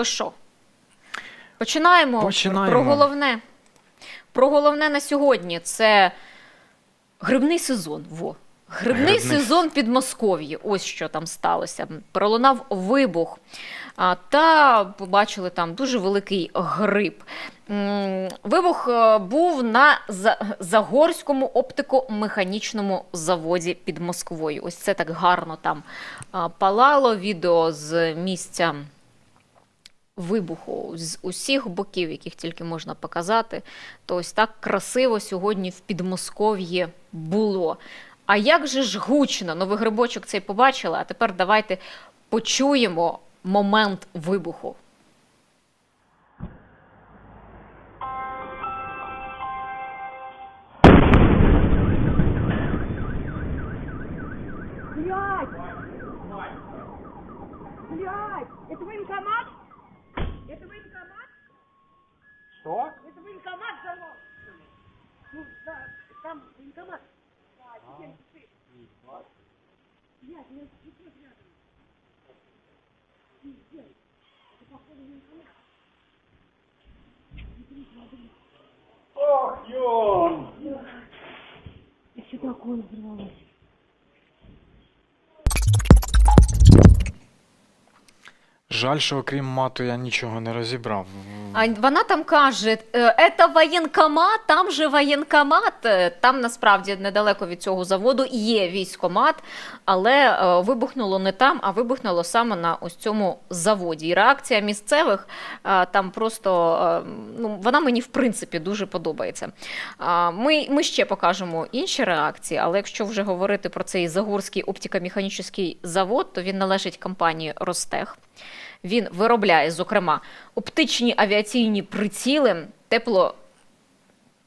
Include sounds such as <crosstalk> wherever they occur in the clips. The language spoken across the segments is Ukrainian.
То що? Починаємо. Починаємо. Про головне. Про головне на сьогодні це грибний сезон. Во. Грибний Грибний. сезон Підмосков'ї. Ось що там сталося. Пролунав вибух. А, Та побачили там дуже великий гриб. Вибух е, був на Загорському оптико-механічному заводі під Москвою. Ось це так гарно там палало відео з місця вибуху з усіх боків, яких тільки можна показати, то ось так красиво сьогодні в Підмосков'ї було. А як же ж гучно, новий грибочок цей побачила, а тепер давайте почуємо момент вибуху. Блядь! Блядь! Это военкомат? Это военкомат? Що? Это военкомат взорвал? Ну, да, там военкомат. Да, теперь ты. У меня сейчас рядом. Пиздец. Это походу военкомат. Ох, йон! И что такое взорвалось? Жаль, що окрім мату я нічого не розібрав. А вона там каже: «Е, це воєнкомат, там же воєнкомат. Е, Там насправді недалеко від цього заводу є військомат, але е, вибухнуло не там, а вибухнуло саме на ось цьому заводі. І реакція місцевих е, там просто ну, вона мені в принципі дуже подобається. Ми, ми ще покажемо інші реакції, але якщо вже говорити про цей Загорський оптико-механічний завод, то він належить компанії Ростех. Він виробляє, зокрема, оптичні авіаційні приціли, тепло.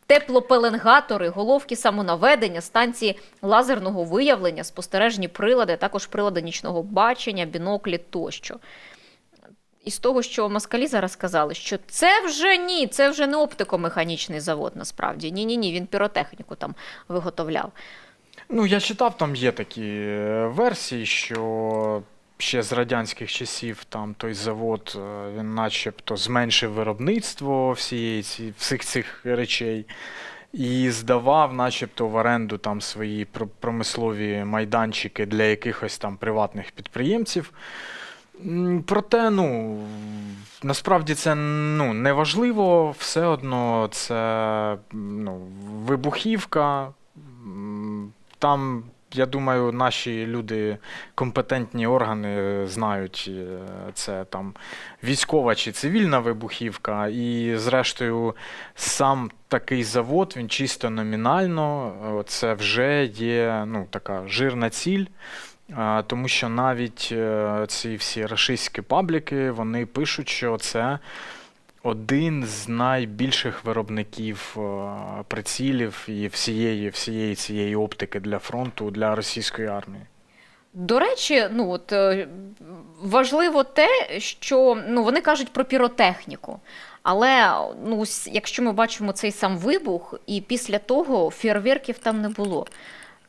Теплопеленгатори, головки самонаведення, станції лазерного виявлення, спостережні прилади, також прилади нічного бачення, біноклі тощо. І з того, що москалі зараз сказали, що це вже ні, це вже не оптико-механічний завод, насправді. Ні, ні, ні, він піротехніку там виготовляв. Ну, я читав, там є такі е, версії, що ще з радянських часів там той завод, е, він начебто зменшив виробництво всієї ці, всіх цих речей. І здавав, начебто, в оренду там свої промислові майданчики для якихось там приватних підприємців. Проте, ну, насправді це ну, не важливо, все одно це ну, вибухівка. Там, я думаю, наші люди, компетентні органи знають, е, це там військова чи цивільна вибухівка. І, зрештою, сам такий завод, він чисто номінально, е, це вже є ну, така жирна ціль. Тому що навіть е, ці всі рашистські пабліки вони пишуть, що це один з найбільших виробників е, прицілів і всієї, всієї цієї оптики для фронту для російської армії. До речі, ну от е, важливо те, що ну вони кажуть про піротехніку. Але ну, якщо ми бачимо цей сам вибух, і після того фейерверків там не було.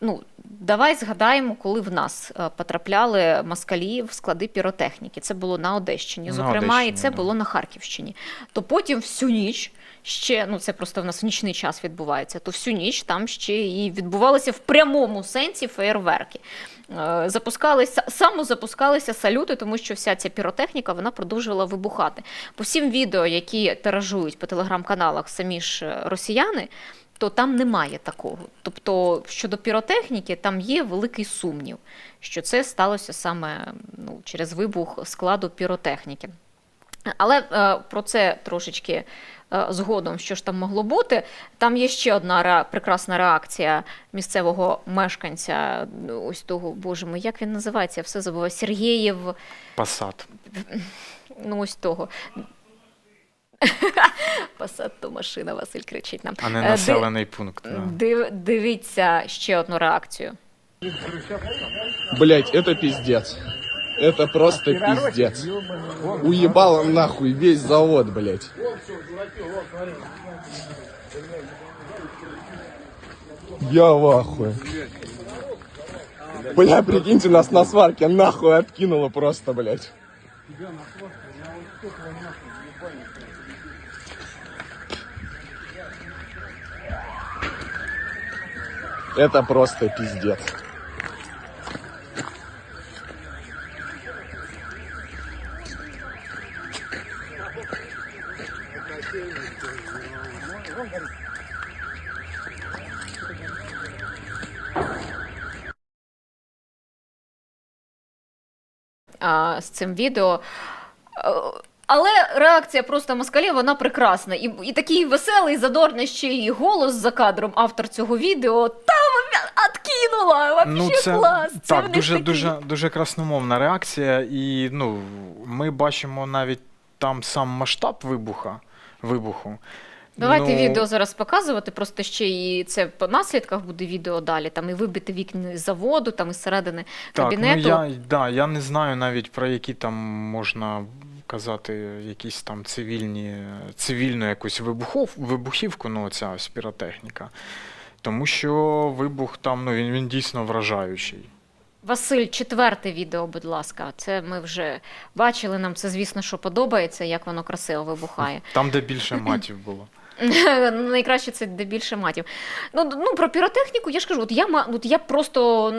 Ну, давай згадаємо, коли в нас е, потрапляли москалі в склади піротехніки. Це було на Одещині, На зокрема, і це да. було на Харківщині. То потім всю ніч ще, ну це просто в нас в нічний час відбувається, то всю ніч там ще і відбувалися в прямому сенсі феєрверки. Е, Запускалися, самозапускалися салюти, тому що вся ця піротехніка вона продовжувала вибухати. По всім відео, які тиражують по телеграм-каналах самі ж е, росіяни, то там немає такого. Тобто щодо піротехніки, там є великий сумнів, що це сталося саме ну, через вибух складу піротехніки. Але е, про це трошечки е, згодом, що ж там могло бути. Там є ще одна ре- прекрасна реакція місцевого мешканця, ось того, боже мой, як він називається, я все забула, Сергієв, Пасад. ну ось того. <laughs> Пасад то машина, Василь кричить нам. А не населений пункт. Да. Див, дивіться ще одну реакцію. Блять, это пиздец. Это просто пиздец. Уебало нахуй весь завод, блять. Я в ахуе. Бля, прикиньте, нас на сварке нахуй откинуло просто, блять. Это просто пиздец. а, з цим відео. Але реакція просто москалів, вона прекрасна. І, і такий веселий, задорний ще й голос за кадром автор цього відео. Там откинула! Вообще Ну, це клас! Це так, дуже, такий. дуже, дуже красномовна реакція. І ну, ми бачимо навіть там сам масштаб вибуха, вибуху. Давайте Ну, відео зараз показувати, просто ще і це по наслідках буде відео далі. Там і вибити вікна з заводу, там із середини Так, кабінету. ну я, да, я не знаю навіть про які там можна казати якісь там цивільні, цивільну якусь вибухов, вибухівку, ну ця ось піротехніка. Тому що вибух там, ну він, він дійсно вражаючий. Василь, четверте відео, будь ласка. Це ми вже бачили. Нам це, звісно, що подобається, як воно красиво вибухає. Там, де більше <clears throat> матів було. <laughs> Найкраще це де більше матів. Ну, ну про піротехніку я ж кажу, от я от я просто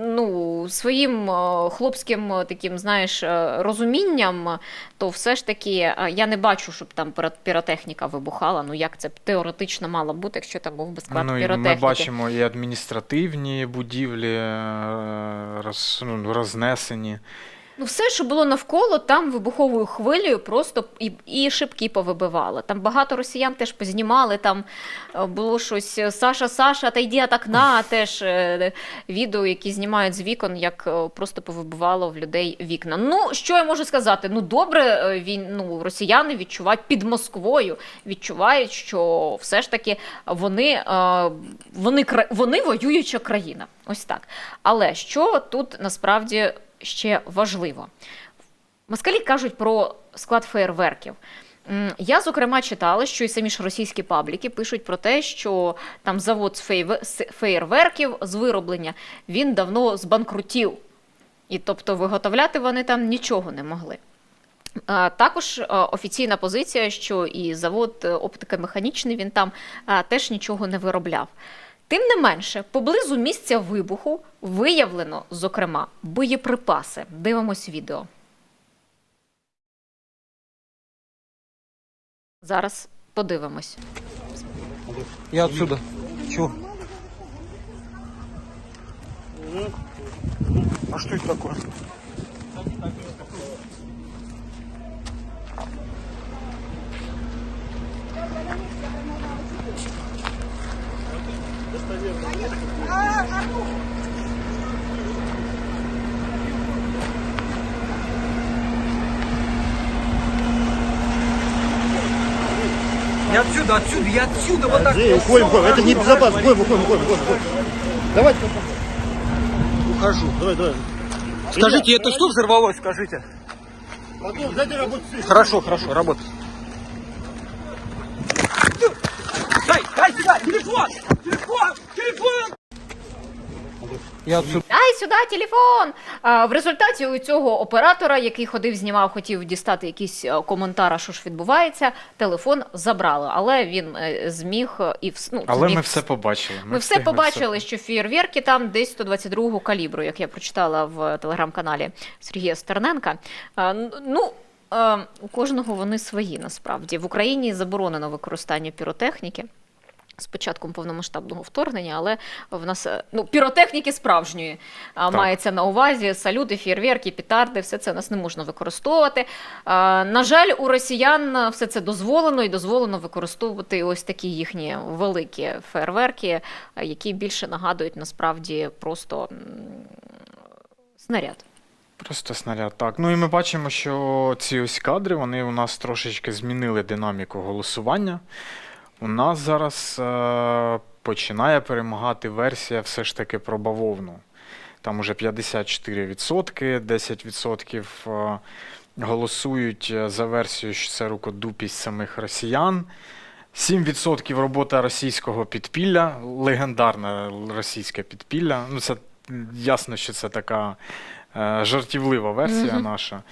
ну, своїм е, хлопським е, таким, знаєш, е, розумінням, то все ж таки я не бачу, щоб там піро- піротехніка вибухала. Ну як це теоретично мало бути, якщо там був би склад Ну, піротехніки. ми бачимо і адміністративні будівлі роз, ну, рознесені. Ну, все, що було навколо, там вибуховою хвилею просто і, і шибки повибивало. Там багато росіян теж познімали. Там е, було щось е, Саша, Саша, та йди окна. Теж е, відео, які знімають з вікон, як просто повибивало в людей вікна. Ну, що я можу сказати? Ну, добре, він ну, росіяни відчувають під Москвою, відчувають, що все ж таки вони, вони, вони воююча країна. Ось так. Але що тут насправді ще важливо? Москалі кажуть про склад феєрверків. Я, зокрема, читала, що і самі ж російські пабліки пишуть про те, що там завод з феєрверків з вироблення він давно збанкрутів. І тобто виготовляти вони там нічого не могли. Також офіційна позиція, що і завод е, оптикомеханічний він там теж нічого не виробляв. Тим не менше, поблизу місця вибуху виявлено, зокрема, боєприпаси. Дивимось відео. Зараз подивимось. Я отсюда. Чего? А что это такое? Я отсюда, отсюда, я отсюда, вот так. Уходим, уходим. Это небезопасно. Уходим, уходим, уходим, уходим. уходим. Давайте. Ухожу. Давай, давай. Скажите, это что взорвалось, скажите? Потом, дайте работать. Хорошо, хорошо, работай. Телефон! Телефон! Телефон! Я. Дай сюди телефон! А, в результаті у цього оператора, який ходив, знімав, хотів дістати якийсь е, коментар, а що ж відбувається, телефон забрали. Але він е, зміг е, і вс- ну, Але зміг ми все побачили. Ми все встигли побачили, що фєрверки там десь 122-го калібру, як я прочитала в телеграм-каналі Сергія Стерненка. А, Ну, у кожного вони свої насправді. В Україні заборонено використання піротехніки. З початком повномасштабного вторгнення, але в нас е, ну, піротехніки справжньої Так. мається на увазі салюти, фєрверки, пітарди, все це нас не можна використовувати. На жаль, у росіян все це дозволено і дозволено використовувати ось такі їхні великі фейерверки, які більше нагадують насправді просто снаряд. Просто снаряд, так. Ну і ми бачимо, що ці ось кадри вони у нас трошечки змінили динаміку голосування. У нас зараз е, починає перемагати версія все ж таки про бавовну. Там уже 54%, 10% е, голосують е, за версію, що це рукодупість самих росіян. 7% робота російського підпілля, легендарне російське підпілля. Ну, це ясно, що це така е, жартівлива версія Мгм. наша.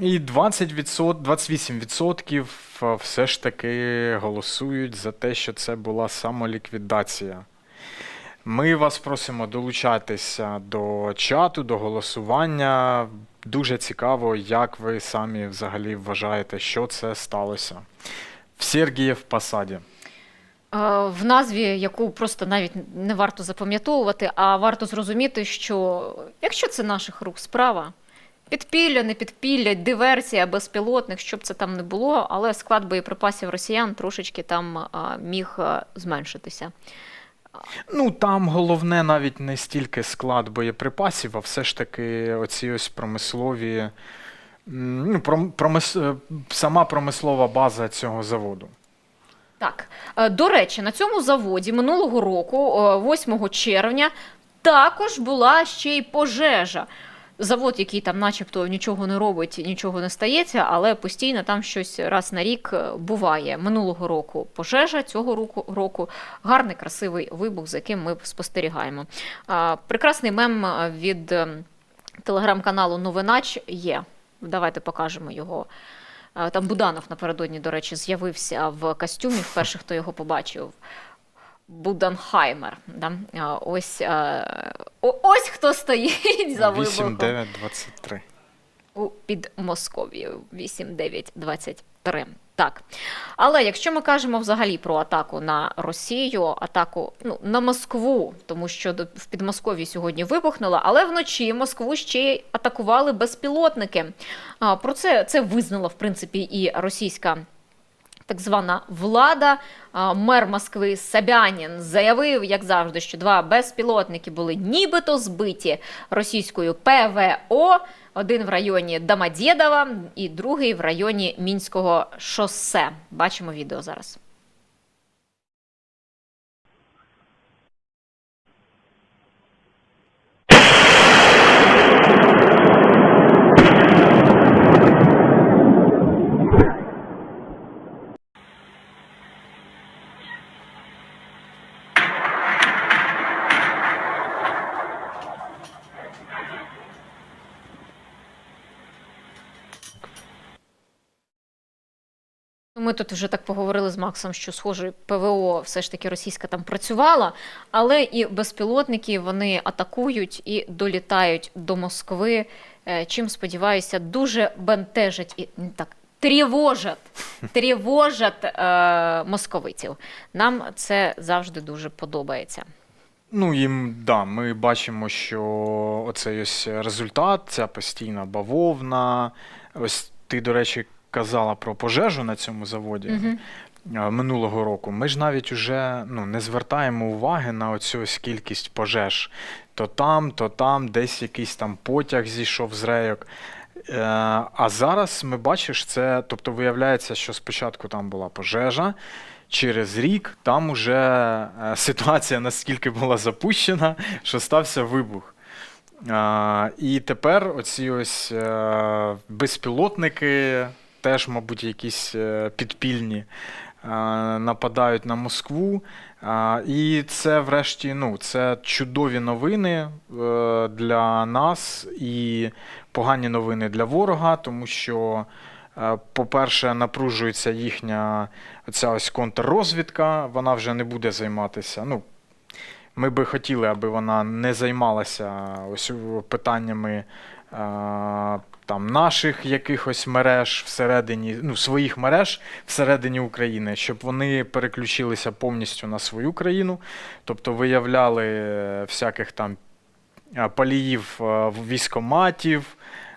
І 20%, 28% все ж таки голосують за те, що це була самоліквідація. Ми вас просимо долучатися до чату, до голосування. Дуже цікаво, як ви самі взагалі вважаєте, що це сталося. В Сергіїв Посаді. Е, В назві, яку просто навіть не варто запам'ятовувати, а варто зрозуміти, що якщо це наших рук справа, підпілля, не підпілля, диверсія, безпілотник, щоб це там не було, але склад боєприпасів росіян трошечки там міг зменшитися. Ну, там головне навіть не стільки склад боєприпасів, а все ж таки оці ось промислові. Ну, пром- промис... е, сама промислова база цього заводу. Так, е, до речі, на цьому заводі минулого року, е, 8 червня, також була ще й пожежа. Завод, який там, начебто, нічого не робить, нічого не стається, але постійно там щось раз на рік е, буває. Минулого року пожежа, цього року, року гарний, красивий вибух, за яким ми спостерігаємо. Прекрасний мем е, від ем, телеграм-каналу Новинач є. Давайте покажемо його. Е, Там Буданов напередодні, до речі, з'явився в костюмі. Вперше хто його побачив. Буданхаймер. Да? Ось, е, ось хто стоїть за 8, вибухом 9, 23. у Підмосков'ю 8923. Так. Але якщо ми кажемо взагалі про атаку на Росію, атаку ну, на Москву, тому що в Підмосков'ї сьогодні вибухнуло, але вночі Москву ще й атакували безпілотники. Про це, це визнала, в принципі, і російська так звана влада. Мер Москви Сабянін заявив, як завжди, що два безпілотники були нібито збиті російською ПВО. Один в районі Домодєдова і другий в районі Мінського шосе. Бачимо відео зараз. Ми тут вже так поговорили з Максом, що схоже, ПВО все ж таки російська там працювала, але і безпілотники вони атакують і долітають до Москви. е, Чим сподіваюся, дуже бентежать і так. Тривожать, тривожать е, московитів. Нам це завжди дуже подобається. Ну, їм, да, ми бачимо, що оцей ось результат, ця постійна бавовна. Ось ти, до речі, казала про пожежу на цьому заводі е, минулого року. Ми ж навіть уже ну, не звертаємо уваги на оцю ось кількість пожеж. То там, то там, десь якийсь там потяг зійшов з рейок. Е, а зараз ми бачиш це, тобто виявляється, що спочатку там була пожежа. Через рік там уже е, ситуація настільки була запущена, що стався вибух. І тепер оці ось безпілотники, теж, мабуть, якісь е, підпільні, е, нападають на Москву. І це, врешті, ну, це чудові новини е, для нас і погані новини для ворога, тому що, е, по-перше, напружується їхня оця ось контррозвідка, вона вже не буде займатися. Ну, ми би хотіли, аби вона не займалася ось питаннями е, там, наших якихось мереж всередині, ну, своїх мереж всередині України, щоб вони переключилися повністю на свою країну, тобто виявляли е, всяких там е, паліїв е, військоматів,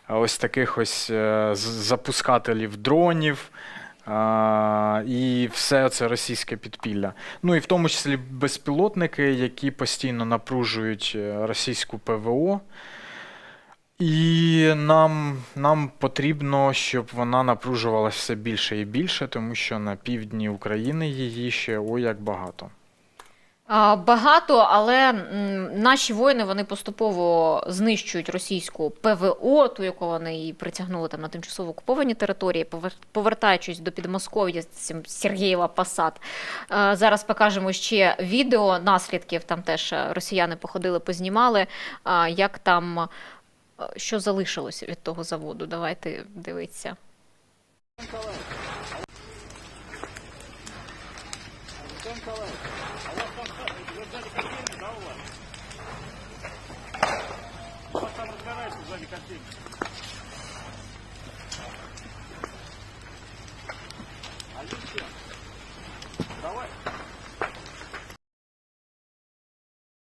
ось таких ось запускателів дронів. І все це російське підпілля. Ну і в тому числі безпілотники, які постійно напружують російську ПВО. І нам, нам потрібно, щоб вона напружувалася все більше і більше, тому що на півдні України її ще ой як багато. Багато, але наші воїни вони поступово знищують російську ПВО, ту, яку вони її притягнули там на тимчасово окуповані території, повер- повертаючись до Підмосков'я, Сергієва Посад. Е, Зараз покажемо ще відео наслідків. Там теж е, росіяни походили, познімали, як там що залишилося від того заводу. Давайте дивитися.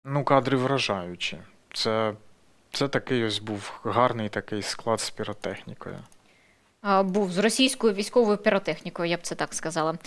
Ну, кадри вражаючі. Це, це такий ось був гарний такий склад з піротехнікою. Був з російською військовою піротехнікою, я б це так сказала.